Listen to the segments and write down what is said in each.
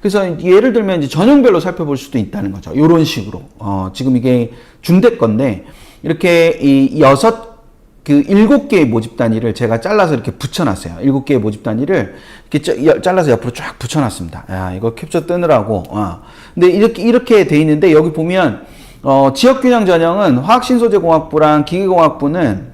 그래서 예를 들면 이제 전형별로 살펴볼 수도 있다는 거죠. 이런 식으로. 어, 지금 이게 중대 건데, 이렇게 이 여섯, 그 일곱 개의 모집 단위를 제가 잘라서 이렇게 붙여놨어요. 일곱 개의 모집 단위를 이렇게 잘라서 옆으로 쫙 붙여놨습니다. 야, 이거 캡처 뜨느라고. 어. 근데 이렇게, 이렇게 돼 있는데, 여기 보면, 어, 지역균형 전형은 화학신소재공학부랑 기계공학부는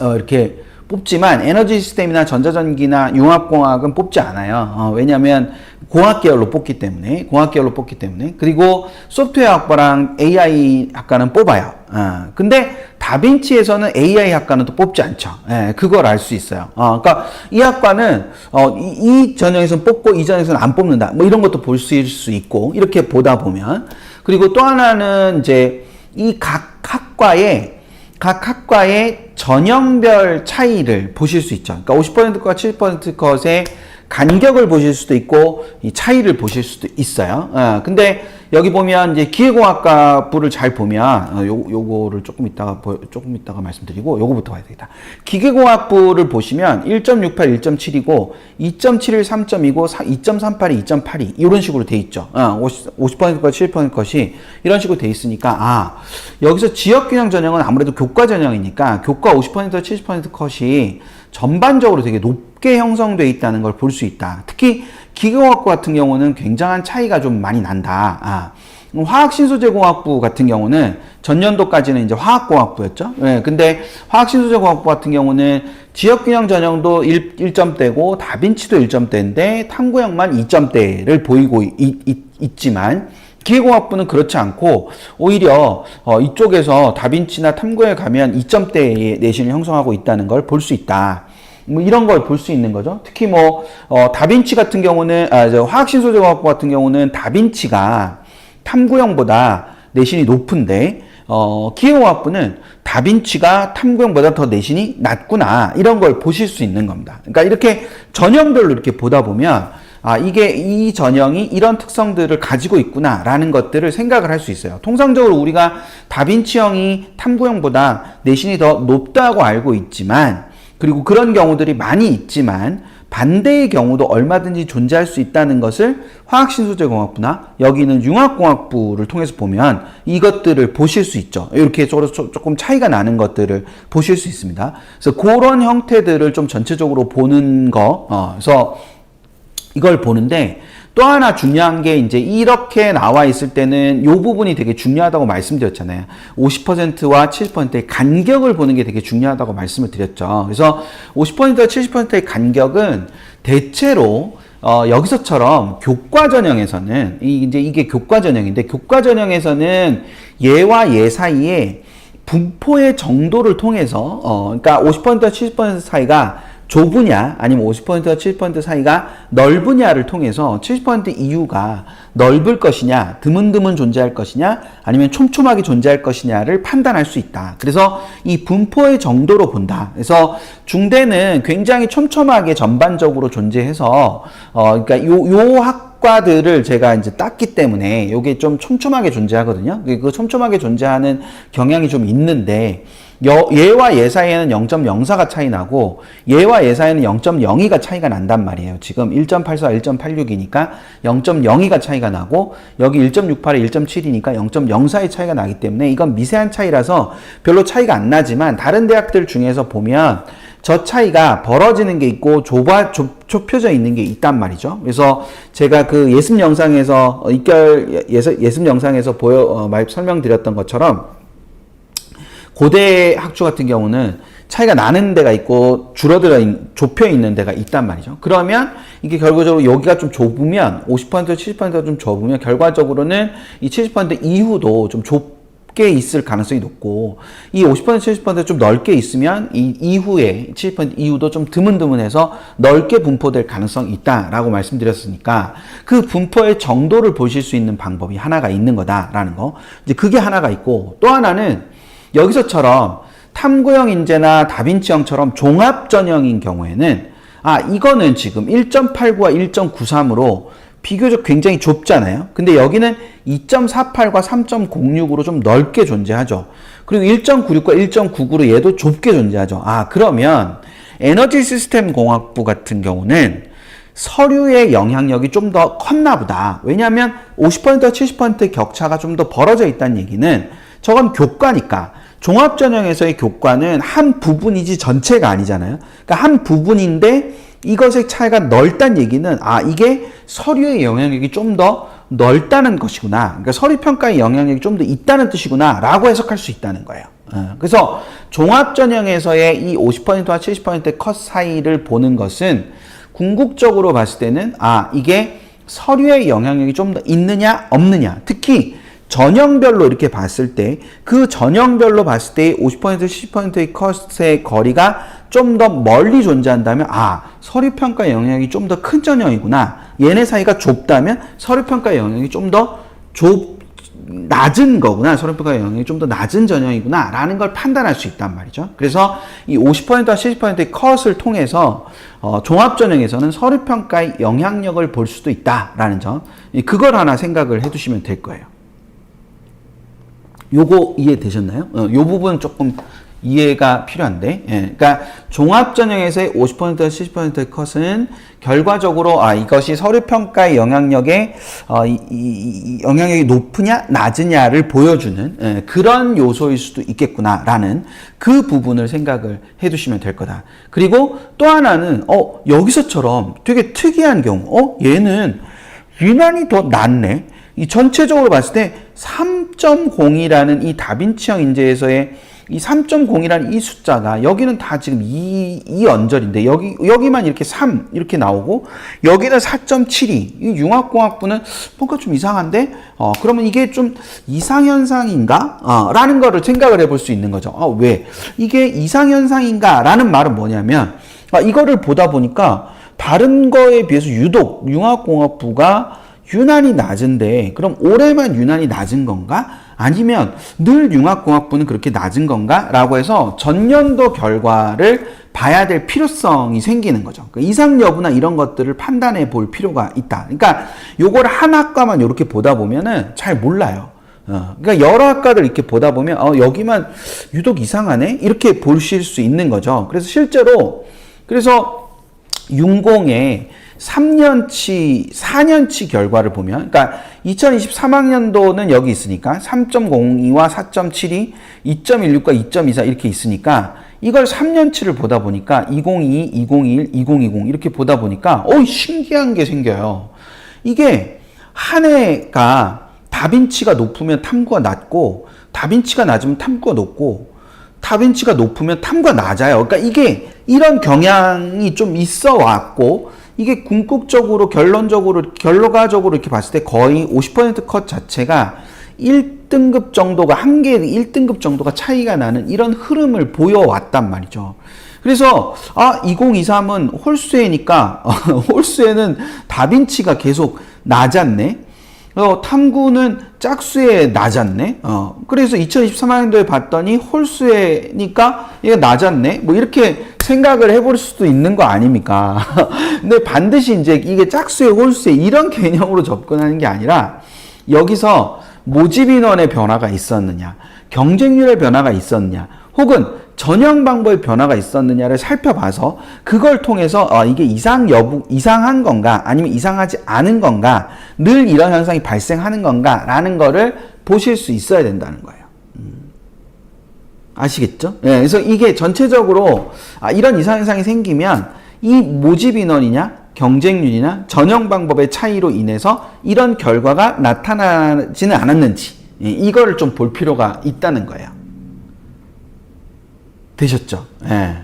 어, 이렇게 뽑지만 에너지 시스템이나 전자전기나 융합공학은 뽑지 않아요. 어, 왜냐하면 공학 계열로 뽑기 때문에 공학 계열로 뽑기 때문에 그리고 소프트웨어 학과랑 AI 학과는 뽑아요. 어, 근데 다빈치에서는 AI 학과는 또 뽑지 않죠. 예, 그걸 알 수 있어요. 어, 그러니까 이 학과는 어, 이, 이 전형에서는 뽑고 이 전형에서는 안 뽑는다. 뭐 이런 것도 볼 수 있고 이렇게 보다 보면 그리고 또 하나는 이제 이 각 학과의 각 학과의 전형별 차이를 보실 수 있죠. 그러니까 50%과 70% 컷의 간격을 보실 수도 있고 이 차이를 보실 수도 있어요. 어, 근데 여기 보면 이제 기계공학과 부를 잘 보면 어, 요 요거를 조금 이따가 보- 조금 이따가 말씀드리고 요거부터 봐야 되겠다. 기계공학부를 보시면 1.68, 1.7이고 2.71, 3.2고 2.38이 2.82 이런 식으로 돼 있죠. 어, 50, 50%과 70% 컷이 이런 식으로 돼 있으니까 아 여기서 지역균형 전형은 아무래도 교과 전형이니까 교과 50% 70% 컷이 전반적으로 되게 높게 형성돼 있다는 걸 볼 수 있다. 특히 기계공학부 같은 경우는 굉장한 차이가 좀 많이 난다. 아, 화학신소재공학부 같은 경우는 전년도까지는 이제 화학공학부였죠. 예, 근데 화학신소재공학부 같은 경우는 지역균형 전형도 1, 1점대고 다빈치도 1점대인데 탐구형만 2점대를 보이고 있, 지만 기계공학부는 그렇지 않고 오히려 어, 이쪽에서 다빈치나 탐구에 가면 2점대의 내신을 형성하고 있다는 걸 볼 수 있다. 뭐 이런 걸 볼 수 있는 거죠. 특히 뭐 어, 다빈치 같은 경우는 아, 저 화학신소재공학부 같은 경우는 다빈치가 탐구형보다 내신이 높은데 어, 기계공학부는 다빈치가 탐구형보다 더 내신이 낮구나 이런 걸 보실 수 있는 겁니다. 그러니까 이렇게 전형별로 이렇게 보다 보면 아, 이게 이 전형이 이런 특성들을 가지고 있구나라는 것들을 생각을 할 수 있어요. 통상적으로 우리가 다빈치형이 탐구형보다 내신이 더 높다고 알고 있지만 그리고 그런 경우들이 많이 있지만 반대의 경우도 얼마든지 존재할 수 있다는 것을 화학신소재공학부나 여기는 융합공학부를 통해서 보면 이것들을 보실 수 있죠. 이렇게 조금 차이가 나는 것들을 보실 수 있습니다. 그래서 그런 형태들을 좀 전체적으로 보는 거, 어, 그래서 이걸 보는데 또 하나 중요한 게 이제 이렇게 나와 있을 때는 이 부분이 되게 중요하다고 말씀드렸잖아요. 50%와 70%의 간격을 보는 게 되게 중요하다고 말씀을 드렸죠. 그래서 50%와 70%의 간격은 대체로 어, 여기서처럼 교과 전형에서는 이 이제 이게 교과 전형인데 교과 전형에서는 얘와 얘 사이에 분포의 정도를 통해서 어 그러니까 50%와 70% 사이가 좁으냐 아니면 50%와 70% 사이가 넓으냐를 통해서 70% 이유가 넓을 것이냐 드문드문 존재할 것이냐 아니면 촘촘하게 존재할 것이냐를 판단할 수 있다. 그래서 이 분포의 정도로 본다. 그래서 중대는 굉장히 촘촘하게 전반적으로 존재해서 어 그러니까 요 요학 과들을 제가 이제 땄기 때문에 요게 좀 촘촘하게 존재하거든요. 그 촘촘하게 존재하는 경향이 좀 있는데 여, 얘와 얘 사이에는 0.04가 차이 나고 얘와 얘 사이에는 0.02가 차이가 난단 말이에요. 지금 1.84, 1.86이니까 0.02가 차이가 나고 여기 1.68에 1.7이니까 0.04의 차이가 나기 때문에 이건 미세한 차이라서 별로 차이가 안 나지만 다른 대학들 중에서 보면 저 차이가 벌어지는 게 있고 좁아 좁, 좁혀져 있는 게 있단 말이죠. 그래서 제가 그 예습 영상에서 어, 입결 예습, 예습 영상에서 보여 어, 말 설명드렸던 것처럼 고대 학주 같은 경우는 차이가 나는 데가 있고 줄어들어 있, 좁혀 있는 데가 있단 말이죠. 그러면 이게 결과적으로 여기가 좀 좁으면 50% 70%가 좀 좁으면 결과적으로는 이 70% 이후도 좀 좁게 있을 가능성이 높고 이 50% 70%좀 넓게 있으면 이 이후에 70% 이후도 좀 드문드문해서 넓게 분포될 가능성이 있다라고 말씀드렸으니까 그 분포의 정도를 보실 수 있는 방법이 하나가 있는 거다라는 거. 이제 그게 하나가 있고 또 하나는 여기서처럼 탐구형 인재나 다빈치형처럼 종합 전형인 경우에는 아 이거는 지금 1.89와 1.93으로 비교적 굉장히 좁잖아요. 근데 여기는 2.48과 3.06으로 좀 넓게 존재하죠. 그리고 1.96과 1.99로 얘도 좁게 존재하죠. 아 그러면 에너지 시스템 공학부 같은 경우는 서류의 영향력이 좀 더 컸나 보다. 왜냐하면 50%와 70%의 격차가 좀 더 벌어져 있다는 얘기는 저건 교과니까 종합전형에서의 교과는 한 부분이지 전체가 아니잖아요. 그러니까 한 부분인데 이것의 차이가 넓다는 얘기는 아 이게 서류의 영향력이 좀 더 넓다는 것이구나. 그러니까 서류 평가의 영향력이 좀 더 있다는 뜻이구나라고 해석할 수 있다는 거예요. 어, 그래서 종합 전형에서의 이 50%와 70%의 컷 사이를 보는 것은 궁극적으로 봤을 때는 아 이게 서류의 영향력이 좀 더 있느냐 없느냐 특히 전형별로 이렇게 봤을 때 그 전형별로 봤을 때 50% 70%의 컷의 거리가 좀 더 멀리 존재한다면 아 서류 평가 영향이 좀 더 큰 전형이구나. 얘네 사이가 좁다면 서류 평가 영향이 좀 더좁 낮은 거구나. 서류 평가 영향이 좀 더 낮은 전형이구나. 라는 걸 판단할 수 있단 말이죠. 그래서 이 50%와 70%의 컷을 통해서 어, 종합 전형에서는 서류 평가의 영향력을 볼 수도 있다라는 점. 이- 그걸 하나 생각을 해두시면 될 거예요. 요거 이해되셨나요? 어, 요 부분 조금 이해가 필요한데, 예, 그러니까 종합 전형에서의 50%와 70%의 컷은 결과적으로 아 이것이 서류 평가의 영향력에 어, 이, 이, 이 영향력이 높으냐 낮으냐를 보여주는 예, 그런 요소일 수도 있겠구나라는 그 부분을 생각을 해두시면 될 거다. 그리고 또 하나는 어 여기서처럼 되게 특이한 경우, 어 얘는 유난히 더 낫네. 이 전체적으로 봤을 때 3.0이라는 이 다빈치형 인재에서의 이 3.0이라는 이 숫자가 여기는 다 지금 이, 이 언저리인데 여기 여기만 이렇게 3 이렇게 나오고 여기는 4.72. 이 융합공학부는 뭔가 좀 이상한데 어 그러면 이게 좀 이상 현상인가? 어, 라는 거를 생각을 해볼 수 있는 거죠. 아, 왜? 이게 이상 현상인가? 라는 말은 뭐냐면 아, 이거를 보다 보니까 다른 거에 비해서 유독 융합공학부가 유난히 낮은데 그럼 올해만 유난히 낮은 건가? 아니면 늘 융합공학부는 그렇게 낮은 건가? 라고 해서 전년도 결과를 봐야 될 필요성이 생기는 거죠. 그 이상 여부나 이런 것들을 판단해 볼 필요가 있다. 그러니까 요걸 한 학과만 이렇게 보다 보면은 잘 몰라요. 어, 그러니까 여러 학과들 이렇게 보다 보면 어, 여기만 유독 이상하네 이렇게 보실 수 있는 거죠. 그래서 실제로 그래서 윤공의 3년치, 4년치 결과를 보면, 그러니까 2023학년도는 여기 있으니까 3.02와 4.72, 2.16과 2.24 이렇게 있으니까 이걸 3년치를 보다 보니까 2022, 2021, 2020 이렇게 보다 보니까 어 신기한 게 생겨요. 이게 한 해가 다빈치가 높으면 탐구가 낮고 다빈치가 낮으면 탐구가 높고 다빈치가 높으면 탐구가 낮아요. 그러니까 이게 이런 경향이 좀 있어 왔고 이게 궁극적으로 결론적으로 결과적으로 이렇게 봤을 때 거의 50%컷 자체가 1등급 정도가 한 개의 1등급 정도가 차이가 나는 이런 흐름을 보여왔단 말이죠. 그래서 아 2023은 홀수에니까 홀수에는 다빈치가 계속 낮았네. 어, 탐구는 짝수에 낮았네. 어, 그래서 2023학년도에 봤더니 홀수에니까 이게 낮았네. 뭐 이렇게 생각을 해볼 수도 있는 거 아닙니까? 근데 반드시 이제 이게 짝수에 홀수에 이런 개념으로 접근하는 게 아니라 여기서 모집 인원의 변화가 있었느냐, 경쟁률의 변화가 있었느냐, 혹은 전형 방법의 변화가 있었느냐를 살펴봐서 그걸 통해서 어, 이게 이상 여부 이상한 건가 아니면 이상하지 않은 건가 늘 이런 현상이 발생하는 건가라는 거를 보실 수 있어야 된다는 거예요. 음. 아시겠죠? 예, 그래서 이게 전체적으로 아, 이런 이상 현상이 생기면 이 모집 인원이냐 경쟁률이나 전형 방법의 차이로 인해서 이런 결과가 나타나지는 않았는지 예, 이거를 좀 볼 필요가 있다는 거예요. 되셨죠? 예.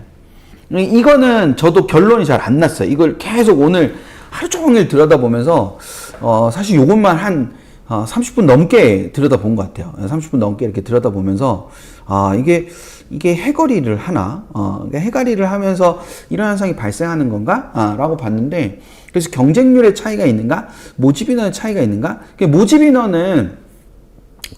이거는 저도 결론이 잘 안 났어요. 이걸 계속 오늘 하루 종일 들여다보면서, 어, 사실 요것만 한, 어, 30분 넘게 들여다본 것 같아요. 30분 넘게 이렇게 들여다보면서, 아, 이게, 이게 해거리를 하나, 어, 그러니까 해거리를 하면서 이런 현상이 발생하는 건가? 아, 라고 봤는데, 그래서 경쟁률의 차이가 있는가? 모집 인원의 차이가 있는가? 모집 인원은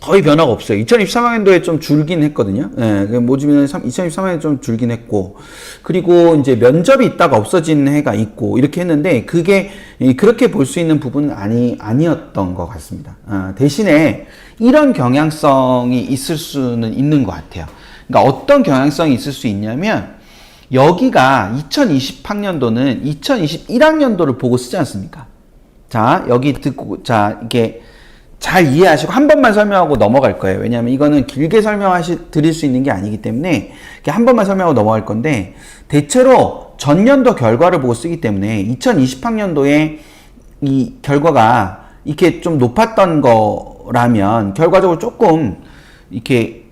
거의 변화가 없어요. 2023학년도에 좀 줄긴 했거든요. 예, 모집인은 2023학년에 좀 줄긴 했고, 그리고 이제 면접이 있다가 없어진 해가 있고, 이렇게 했는데, 그게 그렇게 볼 수 있는 부분은 아니, 아니었던 것 같습니다. 아, 대신에 이런 경향성이 있을 수는 있는 것 같아요. 그러니까 어떤 경향성이 있을 수 있냐면, 여기가 2020학년도는 2021학년도를 보고 쓰지 않습니까? 자, 여기 듣고, 자, 이게 잘 이해하시고 한 번만 설명하고 넘어갈 거예요. 왜냐하면 이거는 길게 설명하시, 드릴 수 있는 게 아니기 때문에 한 번만 설명하고 넘어갈 건데, 대체로 전년도 결과를 보고 쓰기 때문에 2020학년도에 이 결과가 이렇게 좀 높았던 거라면 결과적으로 조금 이렇게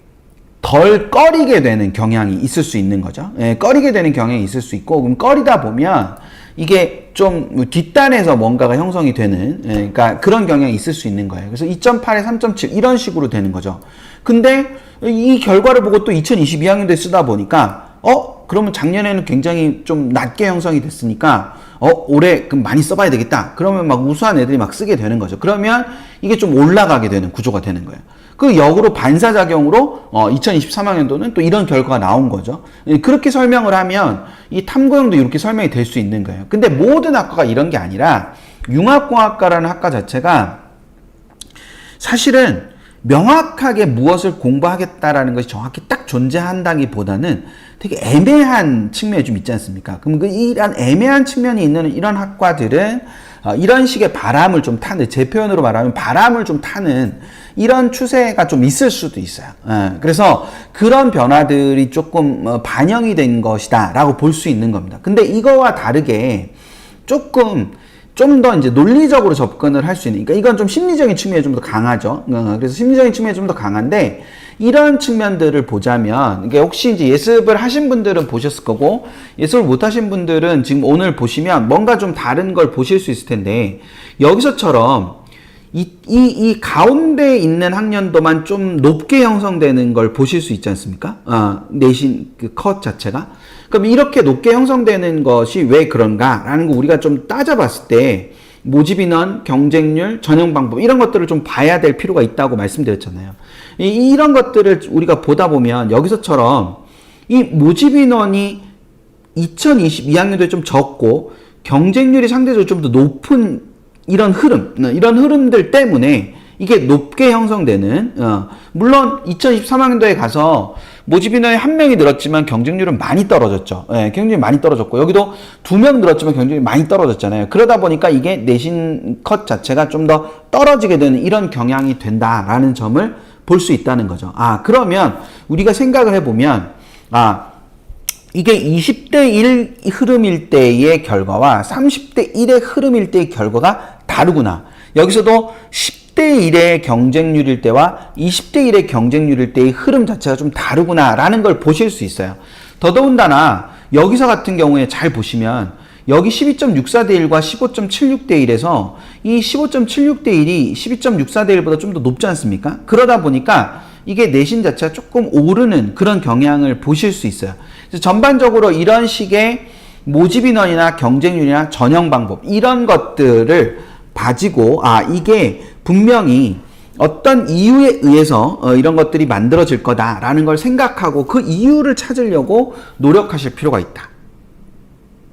덜 꺼리게 되는 경향이 있을 수 있는 거죠. 예, 꺼리게 되는 경향이 있을 수 있고, 그럼 꺼리다 보면 이게 좀 뒷단에서 뭔가가 형성이 되는, 예, 그러니까 그런 경향이 있을 수 있는 거예요. 그래서 2.8에 3.7 이런 식으로 되는 거죠. 근데 이 결과를 보고 또 2022학년도에 쓰다 보니까, 어? 그러면 작년에는 굉장히 좀 낮게 형성이 됐으니까, 어, 올해 그럼 많이 써봐야 되겠다. 그러면 막 우수한 애들이 막 쓰게 되는 거죠. 그러면 이게 좀 올라가게 되는 구조가 되는 거예요. 그 역으로 반사작용으로 어, 2023학년도는 또 이런 결과가 나온 거죠. 예, 그렇게 설명을 하면 이 탐구형도 이렇게 설명이 될 수 있는 거예요. 근데 모든 학과가 이런 게 아니라 융합공학과라는 학과 자체가 사실은 명확하게 무엇을 공부하겠다라는 것이 정확히 딱 존재한다기보다는 되게 애매한 측면이 좀 있지 않습니까? 그럼 그 이런 애매한 측면이 있는 이런 학과들은 어, 이런 식의 바람을 좀 타는 제 표현으로 말하면 바람을 좀 타는 이런 추세가 좀 있을 수도 있어요. 예, 그래서 그런 변화들이 조금 어, 반영이 된 것이다라고 볼 수 있는 겁니다. 근데 이거와 다르게 조금 좀 더 이제 논리적으로 접근을 할 수 있는, 그러니까 이건 좀 심리적인 측면이 좀 더 강하죠. 어, 그래서 심리적인 측면이 좀 더 강한데, 이런 측면들을 보자면, 이게 혹시 이제 예습을 하신 분들은 보셨을 거고, 예습을 못 하신 분들은 지금 오늘 보시면 뭔가 좀 다른 걸 보실 수 있을 텐데, 여기서처럼 이, 이, 이 가운데 있는 학년도만 좀 높게 형성되는 걸 보실 수 있지 않습니까? 아, 내신 그 컷 자체가. 그럼 이렇게 높게 형성되는 것이 왜 그런가라는 거 우리가 좀 따져봤을 때 모집 인원, 경쟁률, 전형 방법 이런 것들을 좀 봐야 될 필요가 있다고 말씀드렸잖아요. 이, 이런 것들을 우리가 보다 보면 여기서처럼 이 모집 인원이 2022학년도에 좀 적고 경쟁률이 상대적으로 좀 더 높은 이런 흐름, 어, 이런 흐름들 때문에 이게 높게 형성되는, 어, 물론 2023학년도에 가서 모집 인원이 한 명이 늘었지만 경쟁률은 많이 떨어졌죠. 예, 경쟁률이 많이 떨어졌고, 여기도 두 명 늘었지만 경쟁률이 많이 떨어졌잖아요. 그러다 보니까 이게 내신 컷 자체가 좀 더 떨어지게 되는 이런 경향이 된다라는 점을 볼 수 있다는 거죠. 아, 그러면 우리가 생각을 해보면, 아, 이게 20대 1 흐름일 때의 결과와 30대 1의 흐름일 때의 결과가 다르구나. 여기서도 10대 1의 경쟁률일 때와 20대 1의 경쟁률일 때의 흐름 자체가 좀 다르구나라는 걸 보실 수 있어요. 더더군다나 여기서 같은 경우에 잘 보시면 여기 12.64대 1과 15.76대 1에서 이 15.76대 1이 12.64대 1보다 좀 더 높지 않습니까? 그러다 보니까 이게 내신 자체가 조금 오르는 그런 경향을 보실 수 있어요. 전반적으로 이런 식의 모집 인원이나 경쟁률이나 전형 방법 이런 것들을 가지고 아 이게 분명히 어떤 이유에 의해서 어, 이런 것들이 만들어질 거다라는 걸 생각하고 그 이유를 찾으려고 노력하실 필요가 있다.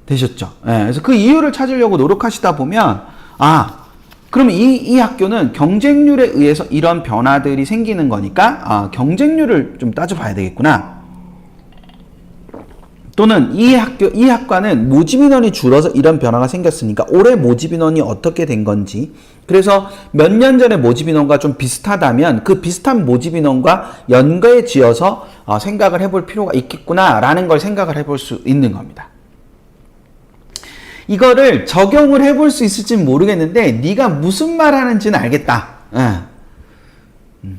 되셨죠? 예, 그래서 그 이유를 찾으려고 노력하시다 보면 아 그러면 이, 이 학교는 경쟁률에 의해서 이런 변화들이 생기는 거니까 아, 경쟁률을 좀 따져봐야 되겠구나. 또는 이 학교, 이 학과는 모집 인원이 줄어서 이런 변화가 생겼으니까 올해 모집 인원이 어떻게 된 건지 그래서 몇 년 전에 모집 인원과 좀 비슷하다면 그 비슷한 모집 인원과 연계해 지어서 어, 생각을 해볼 필요가 있겠구나라는 걸 생각을 해볼 수 있는 겁니다. 이거를 적용을 해볼 수 있을지는 모르겠는데 네가 무슨 말 하는지는 알겠다. 예.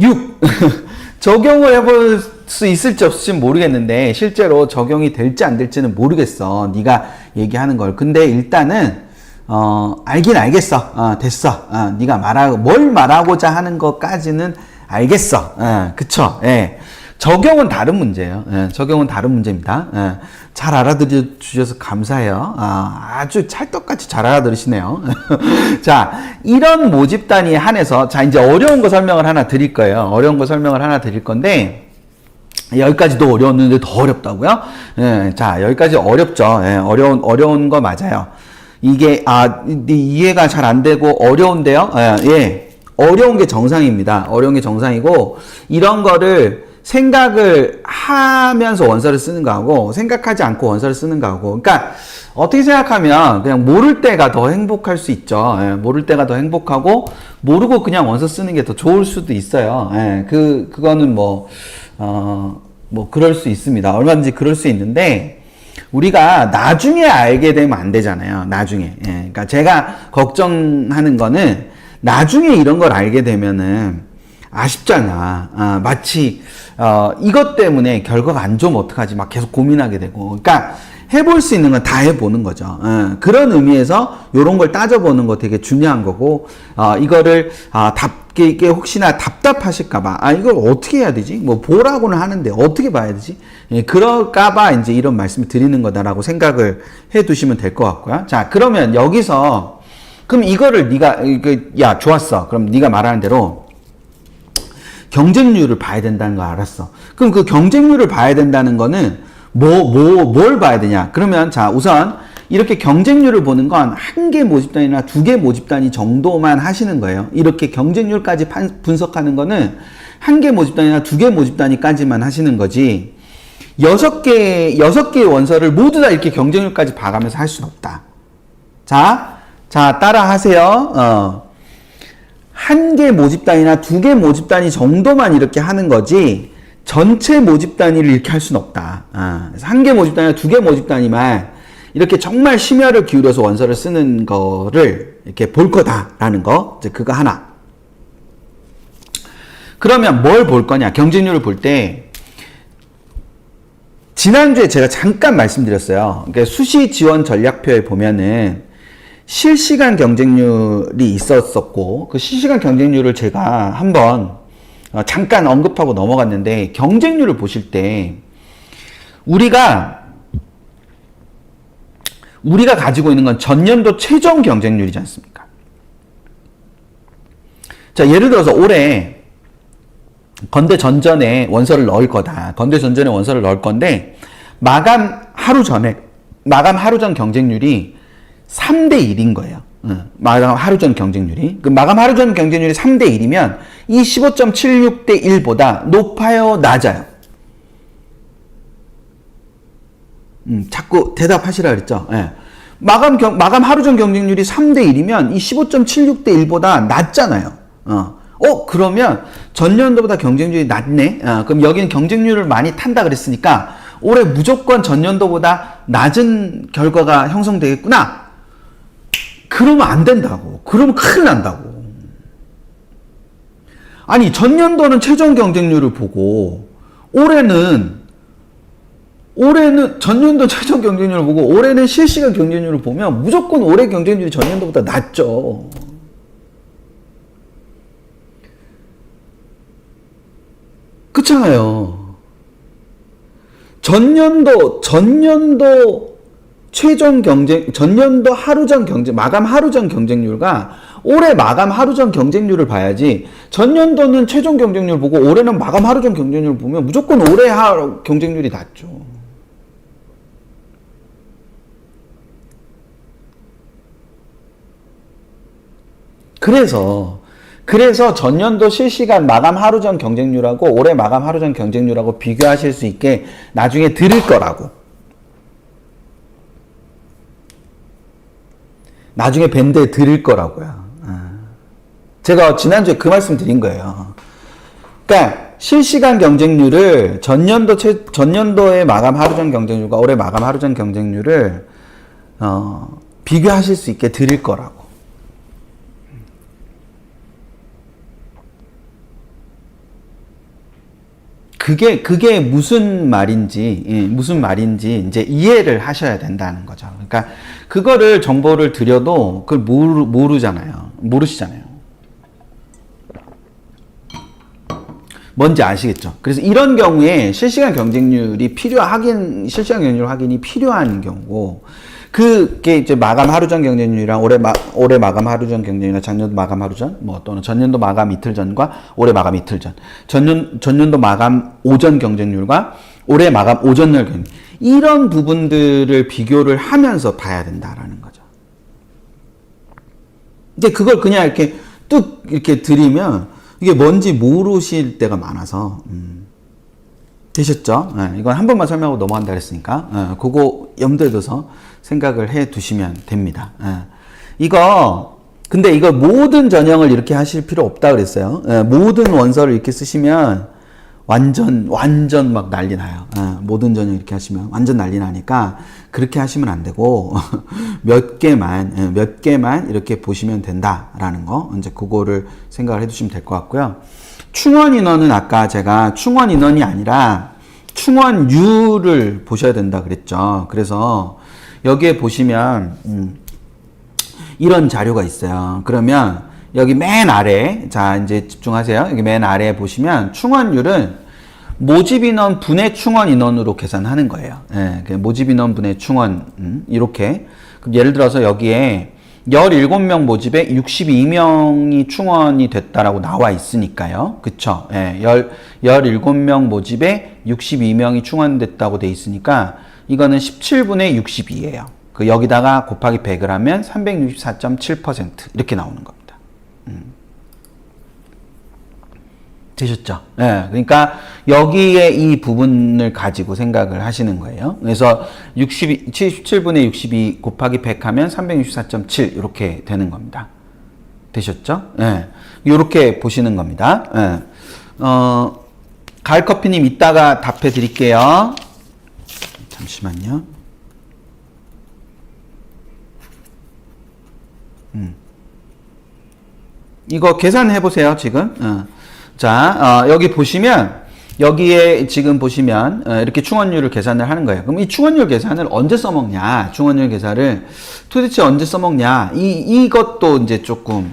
6. 적용을 해볼 수 있을지 없을지는 모르겠는데 실제로 적용이 될지 안 될지는 모르겠어. 네가 얘기하는 걸. 근데 일단은 어, 알긴 알겠어. 어, 됐어. 어, 네가 말하고 뭘 말하고자 하는 것까지는 알겠어. 어, 그쵸? 예. 적용은 다른 문제예요. 예, 적용은 다른 문제입니다. 예, 잘 알아들어 주셔서 감사해요. 아, 아주 찰떡같이 잘 알아들으시네요. 자, 이런 모집 단위에 한해서 자 이제 어려운 거 설명을 하나 드릴 거예요. 어려운 거 설명을 하나 드릴 건데 여기까지도 어려웠는데 더 어렵다고요? 예, 자 여기까지 어렵죠. 예, 어려운 어려운 거 맞아요. 이게 아 이해가 잘 안 되고 어려운데요. 예, 예, 어려운 게 정상입니다. 어려운 게 정상이고 이런 거를 생각을 하면서 원서를 쓰는 거하고 생각하지 않고 원서를 쓰는 거하고 그러니까 어떻게 생각하면 그냥 모를 때가 더 행복할 수 있죠. 예, 모를 때가 더 행복하고 모르고 그냥 원서 쓰는 게 더 좋을 수도 있어요. 예, 그 그거는 뭐 어, 뭐 그럴 수 있습니다. 얼마든지 그럴 수 있는데 우리가 나중에 알게 되면 안 되잖아요. 나중에. 예, 그러니까 제가 걱정하는 거는 나중에 이런 걸 알게 되면은 아쉽잖아. 아, 마치 어, 이것 때문에 결과가 안 좋으면 어떡하지? 막 계속 고민하게 되고. 그러니까 해볼 수 있는 건 다 해보는 거죠. 어, 그런 의미에서 이런 걸 따져보는 거 되게 중요한 거고, 어, 이거를 아, 답 이게 혹시나 답답하실까봐 아 이걸 어떻게 해야 되지? 뭐 보라고는 하는데 어떻게 봐야 되지? 예, 그럴까봐 이제 이런 말씀을 드리는 거다라고 생각을 해두시면 될 것 같고요. 자 그러면 여기서 그럼 이거를 네가 이거 야 좋았어. 그럼 네가 말하는 대로 경쟁률을 봐야 된다는 거 알았어. 그럼 그 경쟁률을 봐야 된다는 거는 뭐, 뭐, 뭘 봐야 되냐? 그러면 자, 우선 이렇게 경쟁률을 보는 건 한 개 모집단이나 두 개 모집단이 정도만 하시는 거예요. 이렇게 경쟁률까지 판- 분석하는 거는 한 개 모집단이나 두 개 모집단위까지만 하시는 거지. 여섯 개, 여섯 개의 원서를 모두 다 이렇게 경쟁률까지 봐가면서 할 수는 없다. 자, 자, 따라 하세요. 어. 한 개 모집 단위나 두 개 모집 단위 정도만 이렇게 하는 거지 전체 모집 단위를 이렇게 할 수는 없다. 아, 한 개 모집 단위나 두 개 모집 단위만 이렇게 정말 심혈을 기울여서 원서를 쓰는 거를 이렇게 볼 거다라는 거. 이제 그거 하나. 그러면 뭘 볼 거냐? 경쟁률을 볼 때 지난주에 제가 잠깐 말씀드렸어요. 그러니까 수시 지원 전략표에 보면은 실시간 경쟁률이 있었었고 그 실시간 경쟁률을 제가 한번 어, 잠깐 언급하고 넘어갔는데 경쟁률을 보실 때 우리가 우리가 가지고 있는 건 전년도 최종 경쟁률이지 않습니까? 자 예를 들어서 올해 건대 전전에 원서를 넣을 거다. 건대 전전에 원서를 넣을 건데 마감 하루 전에 마감 하루 전 경쟁률이 3대 1인 거예요. 응, 마감 하루 전 경쟁률이. 그 마감 하루 전 경쟁률이 3대 1이면 이 15.76대 1보다 높아요, 낮아요? 음, 자꾸 대답하시라 그랬죠. 예. 마감 경, 마감 하루 전 경쟁률이 3대 1이면 이 15.76대 1보다 낮잖아요. 어. 어, 그러면 전년도보다 경쟁률이 낮네? 어, 그럼 여기는 경쟁률을 많이 탄다 그랬으니까 올해 무조건 전년도보다 낮은 결과가 형성되겠구나? 그러면 안 된다고. 그러면 큰일 난다고. 아니, 전년도는 최종 경쟁률을 보고 올해는 올해는 전년도 최종 경쟁률을 보고 올해는 실시간 경쟁률을 보면 무조건 올해 경쟁률이 전년도보다 낮죠. 그렇잖아요. 전년도 전년도 최종 경쟁 전년도 하루 전 경쟁 마감 하루 전 경쟁률과 올해 마감 하루 전 경쟁률을 봐야지 전년도는 최종 경쟁률 보고 올해는 마감 하루 전 경쟁률 보면 무조건 올해 하루 경쟁률이 낮죠. 그래서 그래서 전년도 실시간 마감 하루 전 경쟁률하고 올해 마감 하루 전 경쟁률하고 비교하실 수 있게 나중에 들을 거라고. 나중에 밴드에 들을 거라고요. 아. 제가 지난주에 그 말씀 드린 거예요. 그러니까 실시간 경쟁률을 전년도 최, 전년도의 마감 하루 전 경쟁률과 올해 마감 하루 전 경쟁률을 어, 비교하실 수 있게 드릴 거라고. 그게 그게 무슨 말인지 예, 무슨 말인지 이제 이해를 하셔야 된다는 거죠. 그러니까 그거를 정보를 드려도 그걸 모르, 모르잖아요. 모르시잖아요. 뭔지 아시겠죠? 그래서 이런 경우에 실시간 경쟁률이 필요하긴 실시간 경쟁률 확인이 필요한 경우고 그게 이제 마감 하루 전 경쟁률이랑 올해 마, 올해 마감 하루 전 경쟁률이나 작년도 마감 하루 전, 뭐 또는 전년도 마감 이틀 전과 올해 마감 이틀 전, 전년 전년도 마감 오전 경쟁률과 올해 마감 오전날 경쟁 이런 부분들을 비교를 하면서 봐야 된다라는 거죠. 이제 그걸 그냥 이렇게 뚝 이렇게 드리면 이게 뭔지 모르실 때가 많아서. 음. 되셨죠? 예, 이건 한 번만 설명하고 넘어간다 그랬으니까 예, 그거 염두에 둬서 생각을 해 두시면 됩니다. 예. 이거 근데 이거 모든 전형을 이렇게 하실 필요 없다 그랬어요. 예, 모든 원서를 이렇게 쓰시면 완전 완전 막 난리 나요. 예, 모든 전형 이렇게 하시면 완전 난리 나니까 그렇게 하시면 안 되고 몇 개만 예, 몇 개만 이렇게 보시면 된다라는 거 이제 그거를 생각을 해두시면 될 것 같고요. 충원 인원은 아까 제가 충원 인원이 아니라 충원율을 보셔야 된다 그랬죠. 그래서 여기에 보시면 음, 이런 자료가 있어요. 그러면 여기 맨 아래 자 이제 집중하세요. 여기 맨 아래에 보시면 충원율은 모집 인원 분의 충원 인원으로 계산하는 거예요. 예, 그 모집 인원 분의 충원 음, 이렇게 그럼 예를 들어서 여기에 17명 모집에 62명이 충원이 됐다라고 나와 있으니까요. 그쵸? 예, 10, 17명 모집에 62명이 충원됐다고 돼 있으니까 이거는 17분의 62예요. 그 여기다가 곱하기 100을 하면 364.7% 이렇게 나오는 겁니다. 음. 되셨죠? 예. 그러니까 여기에 이 부분을 가지고 생각을 하시는 거예요. 그래서 62, 77분의 62 곱하기 100 하면 364.7 이렇게 되는 겁니다. 되셨죠? 예. 이렇게 보시는 겁니다. 예. 어, 가을커피님 이따가 답해 드릴게요. 잠시만요. 음. 이거 계산해 보세요, 지금. 어. 자, 어, 여기 보시면 여기에 지금 보시면 어, 이렇게 충원율을 계산을 하는 거예요. 그럼 이 충원율 계산을 언제 써먹냐? 충원율 계산을 도대체 언제 써먹냐? 이 이것도 이제 조금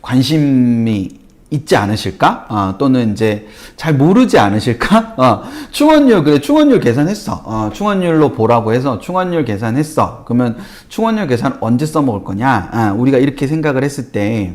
관심이 있지 않으실까? 어, 또는 이제 잘 모르지 않으실까? 어, 충원율 그래 충원율 계산했어. 어, 충원율로 보라고 해서 충원율 계산했어. 그러면 충원율 계산 언제 써먹을 거냐? 아, 우리가 이렇게 생각을 했을 때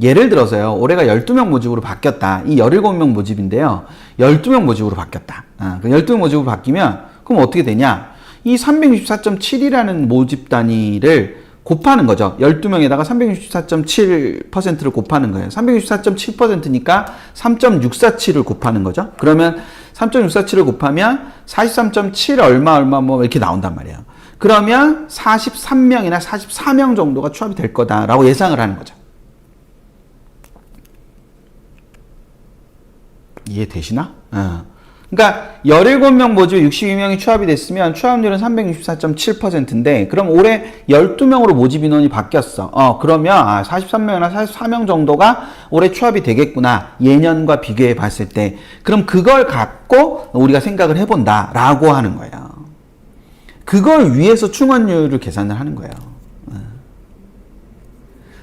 예를 들어서요, 올해가 12명 모집으로 바뀌었다. 이 17명 모집인데요. 12명 모집으로 바뀌었다. 아, 그 12명 모집으로 바뀌면, 그럼 어떻게 되냐? 이 364.7이라는 모집 단위를 곱하는 거죠. 12명에다가 364.7%를 곱하는 거예요. 364.7%니까 3.647을 곱하는 거죠. 그러면 3.647을 곱하면 43.7 얼마 얼마 뭐 이렇게 나온단 말이에요. 그러면 43명이나 44명 정도가 취업이 될 거다라고 예상을 하는 거죠. 이해되시나? 어. 그러니까 17명 모집에 62명이 취업이 됐으면 취업률은 364.7%인데 그럼 올해 12명으로 모집 인원이 바뀌었어. 어, 그러면 아, 43명이나 44명 정도가 올해 취업이 되겠구나. 예년과 비교해 봤을 때. 그럼 그걸 갖고 우리가 생각을 해 본다라고 하는 거예요. 그걸 위해서 충원율을 계산을 하는 거예요.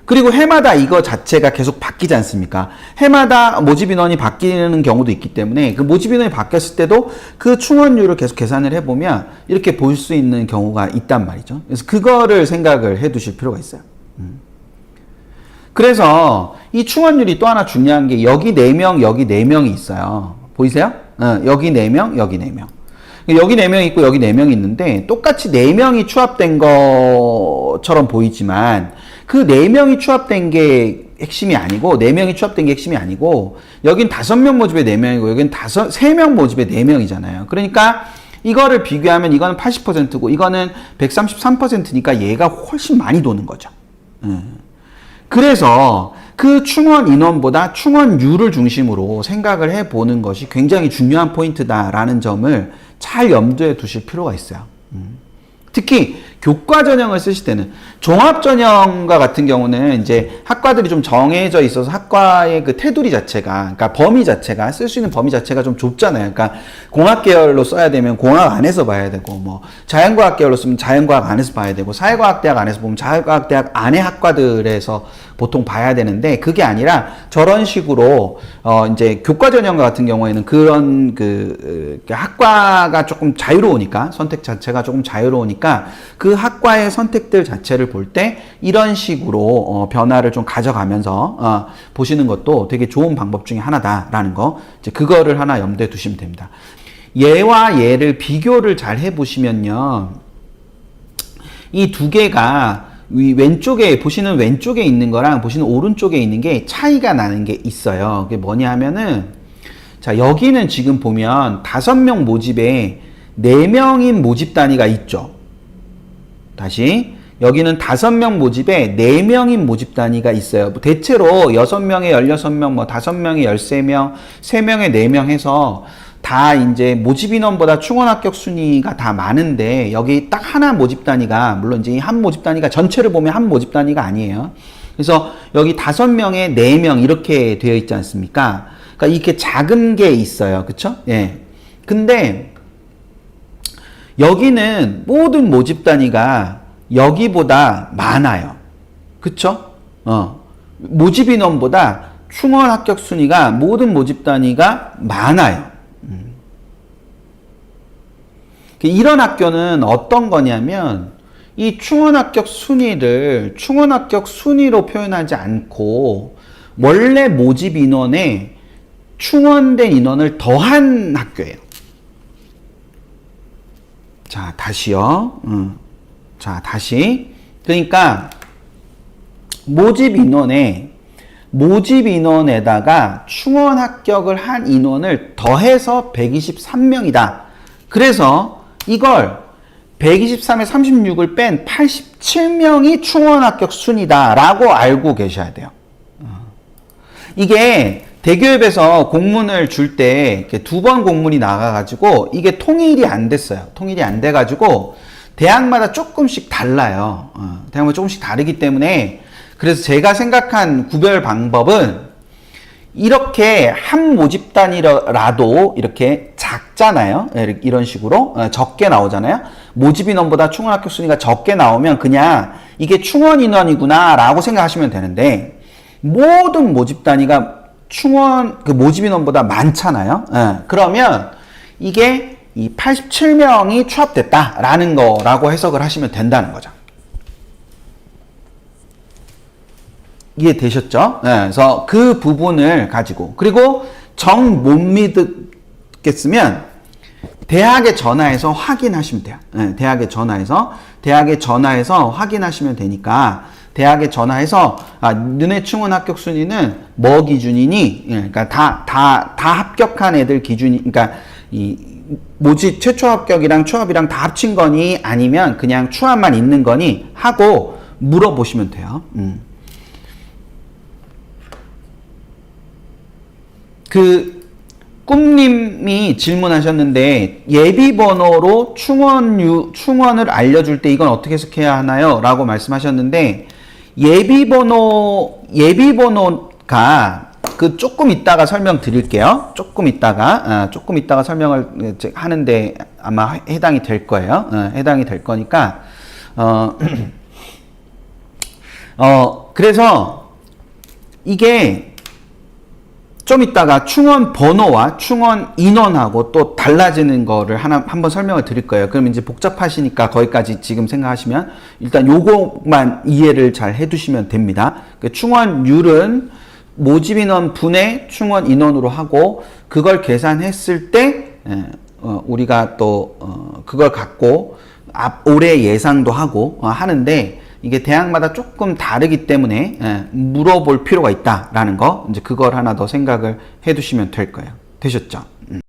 그리고 해마다 이거 자체가 계속 바뀌지 않습니까? 해마다 모집 인원이 바뀌는 경우도 있기 때문에 그 모집 인원이 바뀌었을 때도 그 충원율을 계속 계산을 해보면 이렇게 볼 수 있는 경우가 있단 말이죠. 그래서 그거를 생각을 해 두실 필요가 있어요. 음. 그래서 이 충원율이 또 하나 중요한 게 여기 4명, 여기 4명이 있어요. 보이세요? 어, 여기 4명, 여기 4명. 여기 4명 있고 여기 4명 있는데 똑같이 4명이 추합된 것처럼 보이지만 그 4명이 추합된 게 핵심이 아니고 4명이 추합된 게 핵심이 아니고 여긴 5명 모집에 4명이고 여긴 5, 3명 모집에 4명이잖아요. 그러니까 이거를 비교하면 이거는 80%고 이거는 133%니까 얘가 훨씬 많이 도는 거죠. 그래서 그 충원 인원보다 충원율을 중심으로 생각을 해 보는 것이 굉장히 중요한 포인트다라는 점을 잘 염두에 두실 필요가 있어요. 음. 특히 교과 전형을 쓰실 때는 종합 전형과 같은 경우는 이제 학과들이 좀 정해져 있어서 학과의 그 테두리 자체가 그러니까 범위 자체가 쓸 수 있는 범위 자체가 좀 좁잖아요. 그러니까 공학 계열로 써야 되면 공학 안에서 봐야 되고 뭐 자연과학 계열로 쓰면 자연과학 안에서 봐야 되고 사회과학 대학 안에서 보면 사회과학 대학 안에 학과들에서 보통 봐야 되는데 그게 아니라 저런 식으로 어 이제 교과 전형과 같은 경우에는 그런 그, 그 학과가 조금 자유로우니까 선택 자체가 조금 자유로우니까 그 학과의 선택들 자체를 볼 때 이런 식으로 어 변화를 좀 가져가면서 어 보시는 것도 되게 좋은 방법 중에 하나다라는 거 이제 그거를 하나 염두에 두시면 됩니다. 얘와 얘를 비교를 잘 해보시면요. 이 두 개가 위 왼쪽에 보시는 왼쪽에 있는 거랑 보시는 오른쪽에 있는 게 차이가 나는 게 있어요. 그게 뭐냐 하면은 자, 여기는 지금 보면 다섯 명 모집에 네 명인 모집 단위가 있죠. 다시 여기는 다섯 명 모집에 네 명인 모집 단위가 있어요. 뭐 대체로 여섯 명에 열여섯 명, 뭐 다섯 명에 열세 명, 세 명에 네 명 해서 다 이제 모집 인원보다 충원 합격 순위가 다 많은데 여기 딱 하나 모집 단위가 물론 이제 이한 모집 단위가 전체를 보면 한 모집 단위가 아니에요. 그래서 여기 다섯 명에 네 명 이렇게 되어 있지 않습니까? 그러니까 이렇게 작은 게 있어요. 그쵸? 예. 근데 여기는 모든 모집 단위가 여기보다 많아요. 그쵸? 어. 모집 인원보다 충원 합격 순위가 모든 모집 단위가 많아요. 음. 이런 학교는 어떤 거냐면 이 충원 합격 순위를 충원 합격 순위로 표현하지 않고 원래 모집 인원에 충원된 인원을 더한 학교예요. 자, 다시요. 음. 자, 다시. 그러니까 모집 인원에 모집 인원에다가 충원 합격을 한 인원을 더해서 123명이다. 그래서 이걸 123에 36을 뺀 87명이 충원 합격 순이다라고 알고 계셔야 돼요. 어. 이게 대기업에서 공문을 줄 때 두 번 공문이 나가가지고 이게 통일이 안 됐어요. 통일이 안 돼가지고 대학마다 조금씩 달라요. 어, 대학마다 조금씩 다르기 때문에 그래서 제가 생각한 구별 방법은 이렇게 한 모집 단위라도 이렇게 작잖아요. 예, 이런 식으로 어, 적게 나오잖아요. 모집 인원보다 충원 합격 순위가 적게 나오면 그냥 이게 충원 인원이구나라고 생각하시면 되는데 모든 모집 단위가 충원 그 모집 인원보다 많잖아요. 예, 그러면 이게 이 87명이 취업됐다라는 거라고 해석을 하시면 된다는 거죠. 이해되셨죠? 네, 그래서 그 부분을 가지고 그리고 정 못 믿겠으면 대학에 전화해서 확인하시면 돼요. 네, 대학에 전화해서 대학에 전화해서 확인하시면 되니까 대학에 전화해서 아, 너네 충원 합격 순위는 뭐 기준이니? 예, 그러니까 다 다 다 합격한 애들 기준이 그러니까 이 모집 최초 합격이랑 추합이랑 다 합친 거니 아니면 그냥 추합만 있는 거니 하고 물어보시면 돼요. 음. 그 꿈님이 질문하셨는데 예비 번호로 충원유 충원을 알려줄 때 이건 어떻게 해석해야 하나요?라고 말씀하셨는데 예비 번호 예비 번호가 그 조금 이따가 설명 드릴게요. 조금 이따가 아, 조금 이따가 설명을 하는데 아마 해당이 될 거예요. 어, 해당이 될 거니까 어, 어 그래서 이게 좀 이따가 충원 번호와 충원 인원하고 또 달라지는 거를 하나 한번 설명을 드릴 거예요. 그럼 이제 복잡하시니까 거기까지 지금 생각하시면 일단 요것만 이해를 잘 해두시면 됩니다. 그 충원율은 모집 인원 분의 충원 인원으로 하고 그걸 계산했을 때 예, 어, 우리가 또 어, 그걸 갖고 앞 올해 예상도 하고 어, 하는데 이게 대학마다 조금 다르기 때문에 예, 물어볼 필요가 있다라는 거 이제 그걸 하나 더 생각을 해두시면 될 거예요. 되셨죠? 음.